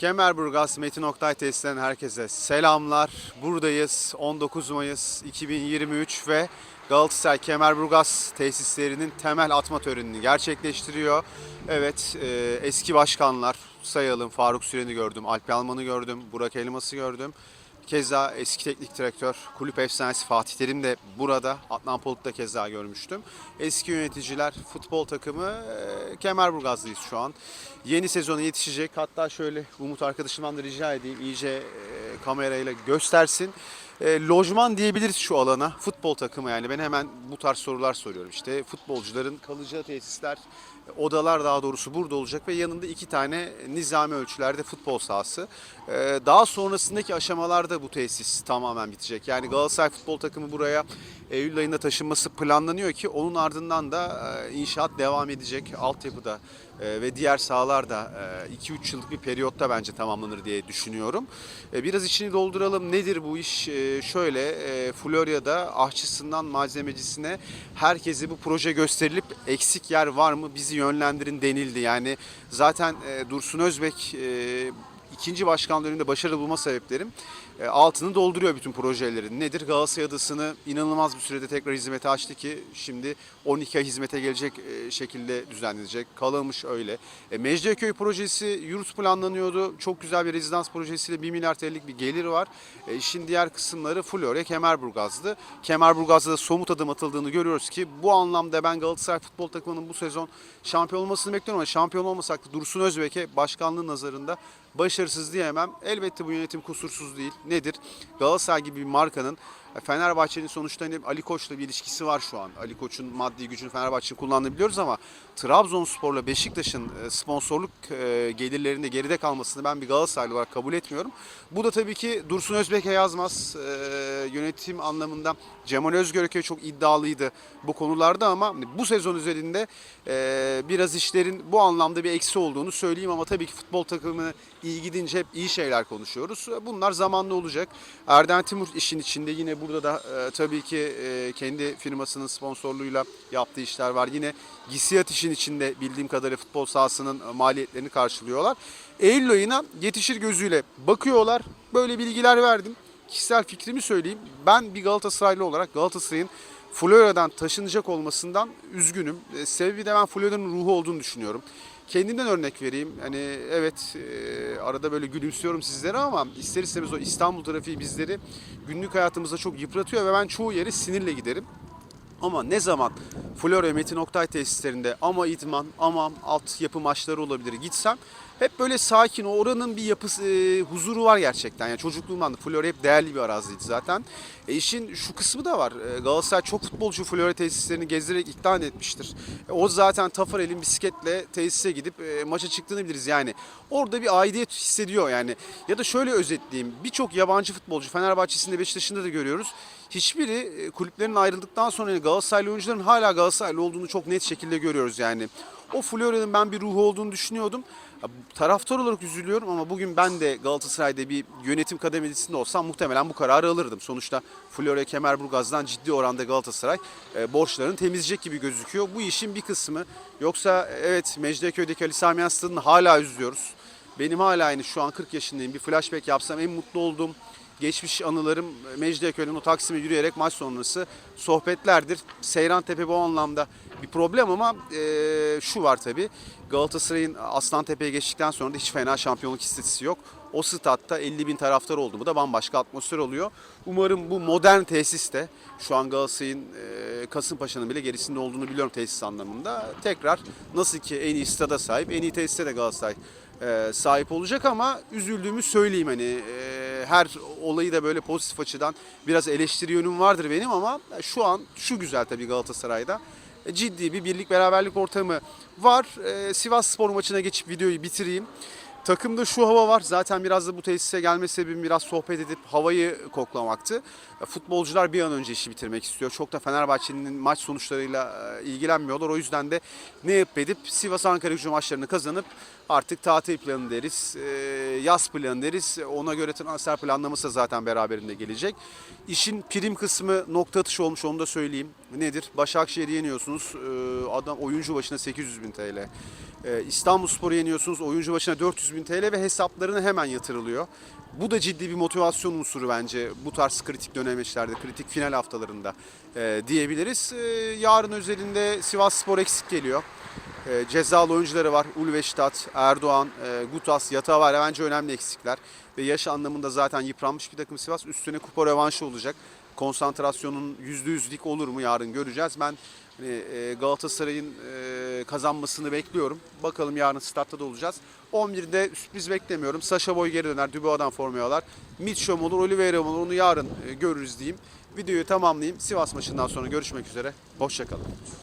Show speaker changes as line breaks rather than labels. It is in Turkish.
Kemerburgaz Metin Oktay tesislerinden herkese selamlar. Buradayız 19 Mayıs 2023 ve Galatasaray Kemerburgaz tesislerinin temel atma törenini gerçekleştiriyor. Evet e, eski başkanlar sayalım Faruk Süren'i gördüm, Alp Yalman'ı gördüm, Burak Elmas'ı gördüm. Keza eski teknik direktör, kulüp efsanesi Fatih Terim de burada. Adnan Polat'ı da keza görmüştüm. Eski yöneticiler, futbol takımı e, Kemerburgaz'dayız şu an. Yeni sezona yetişecek. Hatta şöyle Umut arkadaşımdan da rica edeyim iyice e, kamerayla göstersin. E, lojman diyebiliriz şu alana. Futbol takımı yani. Ben hemen bu tarz sorular soruyorum. İşte futbolcuların kalacağı tesisler, odalar daha doğrusu burada olacak ve yanında iki tane nizami ölçülerde futbol sahası. E, daha sonrasındaki aşamalarda bu tesis tamamen bitecek. Yani Galatasaray futbol takımı buraya Eylül ayında taşınması planlanıyor ki onun ardından da e, inşaat devam edecek. Altyapıda e, ve diğer sahalar da 2-3 yıllık bir periyotta bence tamamlanır diye düşünüyorum. E, Biraz içini dolduralım. Nedir bu iş? E, Şöyle e, Florya'da ahçısından malzemecisine herkese bu proje gösterilip eksik yer var mı bizi yönlendirin denildi. Yani zaten e, Dursun Özbek e, ikinci başkan döneminde başarılı bulma sebeplerim altını dolduruyor bütün projelerin. Nedir? Galatasaray Adası'nı inanılmaz bir sürede tekrar hizmete açtı ki şimdi 12 ay hizmete gelecek e, şekilde düzenlenecek. Kalamış öyle. E, Mecidiyeköy projesi yurt planlanıyordu. Çok güzel bir rezidans projesiyle 1 milyar TL'lik bir gelir var. E, işin diğer kısımları Florya, Kemerburgaz'dı. Kemerburgaz'da da somut adım atıldığını görüyoruz ki bu anlamda ben Galatasaray futbol takımının bu sezon şampiyon olmasını bekliyorum ama şampiyon olmasak da Dursun Özbek'e başkanlığı nazarında başarısız diyemem. Elbette bu yönetim kusursuz değil. Nedir? Galatasaray gibi bir markanın Fenerbahçe'nin sonuçta hani Ali Koç'la bir ilişkisi var şu an. Ali Koç'un maddi gücünü Fenerbahçe'nin kullandığını ama Trabzonspor'la Beşiktaş'ın e, sponsorluk e, gelirlerinde geride kalmasını ben bir Galatasaraylı olarak kabul etmiyorum. Bu da tabii ki Dursun Özbek'e yazmaz. E, Yönetim anlamında Cemal Özgöreköy çok iddialıydı bu konularda ama bu sezon üzerinde e, biraz işlerin bu anlamda bir eksi olduğunu söyleyeyim ama tabii ki futbol takımı iyi gidince hep iyi şeyler konuşuyoruz. Bunlar zamanlı olacak. Erden Timur işin içinde yine burada da e, tabii ki e, kendi firmasının sponsorluğuyla yaptığı işler var. Yine Gisiyat işin içinde bildiğim kadarıyla futbol sahasının e, maliyetlerini karşılıyorlar. Eylül ayına yetişir gözüyle bakıyorlar. Böyle bilgiler verdim. Kişisel fikrimi söyleyeyim. Ben bir Galatasaraylı olarak Galatasaray'ın Florya'dan taşınacak olmasından üzgünüm. E, Sebebi de ben Florya'nın ruhu olduğunu düşünüyorum. Kendimden örnek vereyim. Hani evet e, arada böyle gülümsüyorum sizlere ama ister istemez o İstanbul trafiği bizleri günlük hayatımızda çok yıpratıyor ve ben çoğu yere sinirle giderim. Ama ne zaman Florya Metin Oktay tesislerinde ama idman ama altyapı maçları olabilir gitsem hep böyle sakin oranın bir yapısı e, huzuru var gerçekten. Yani çocukluğumdan da Florya hep değerli bir araziydi zaten. E işin şu kısmı da var. E, Galatasaray çok futbolcu Florya tesislerini gezdirerek ikna etmiştir. E, o zaten Tafarel'in bisikletle tesise gidip e, maça çıktığını biliriz yani. Orada bir aidiyet hissediyor yani. Ya da şöyle özetleyeyim. Birçok yabancı futbolcu Fenerbahçe'sinde Beşiktaş'ında da görüyoruz. Hiçbiri e, kulüplerin ayrıldıktan sonra Galatasaraylı oyuncuların hala Galatasaraylı olduğunu çok net şekilde görüyoruz yani. O Florya'nın ben bir ruhu olduğunu düşünüyordum. Taraftar olarak üzülüyorum ama bugün ben de Galatasaray'da bir yönetim kademesinde olsam muhtemelen bu kararı alırdım. Sonuçta Florya Kemerburgaz'dan ciddi oranda Galatasaray e, borçlarını temizleyecek gibi gözüküyor. Bu işin bir kısmı. Yoksa evet Mecidiyeköy'deki Ali Sami Yen Stadı'nı hala üzülüyoruz. Benim hala aynı şu an 40 yaşındayım. Bir flashback yapsam en mutlu olduğum geçmiş anılarım Mecidiyeköy'den o Taksim'e yürüyerek maç sonrası sohbetlerdir. Seyran Tepe bu anlamda bir problem ama e, şu var tabi Galatasaray'ın Aslan Tepe'ye geçtikten sonra da hiç fena şampiyonluk istatistiği yok. O statta 50 bin taraftar oldu mu da bambaşka atmosfer oluyor. Umarım bu modern tesiste şu an Galatasaray'ın e, Kasımpaşa'nın bile gerisinde olduğunu biliyorum tesis anlamında. Tekrar nasıl ki en iyi stada sahip en iyi tesiste de Galatasaray e, sahip olacak ama üzüldüğümü söyleyeyim hani e, her olayı da böyle pozitif açıdan biraz eleştiri yönüm vardır benim ama şu an şu güzel tabii Galatasaray'da E, ciddi bir birlik beraberlik ortamı var. E, Sivas Spor maçına geçip videoyu bitireyim. Takımda şu hava var. Zaten biraz da bu tesise gelme sebebim biraz sohbet edip havayı koklamaktı. E, Futbolcular bir an önce işi bitirmek istiyor. Çok da Fenerbahçe'nin maç sonuçlarıyla e, ilgilenmiyorlar. O yüzden de ne yapıp edip Sivas Ankara gücü maçlarını kazanıp Artık tatil planı deriz, e, yaz planı deriz. Ona göre transfer planlaması zaten beraberinde gelecek. İşin prim kısmı nokta atışı olmuş onu da söyleyeyim. Nedir? Başakşehir'i yeniyorsunuz. e, Adam oyuncu başına 800 bin TL. E, İstanbulspor'u yeniyorsunuz. Oyuncu başına 400 bin TL ve hesaplarına hemen yatırılıyor. Bu da ciddi bir motivasyon unsuru bence bu tarz kritik dönemeçlerde, kritik final haftalarında e, diyebiliriz. E, yarın özelinde Sivas Spor eksik geliyor. E, cezalı oyuncuları var. Ulveştat, Erdoğan, e, Gutas, Yatağı var. Bence önemli eksikler. Ve yaş anlamında zaten yıpranmış bir takım Sivas. Üstüne kupa revanşı olacak. Konsantrasyonun %100'lik olur mu yarın göreceğiz. Ben hani, e, Galatasaray'ın e, kazanmasını bekliyorum. Bakalım yarın statta da olacağız. 11'de sürpriz beklemiyorum. Sasha Boy geri döner. Dubois'dan formayı alır. Mitchell olur, Oliveira olur. Onu yarın e, görürüz diyeyim. Videoyu tamamlayayım. Sivas maçından sonra görüşmek üzere. Hoşçakalın.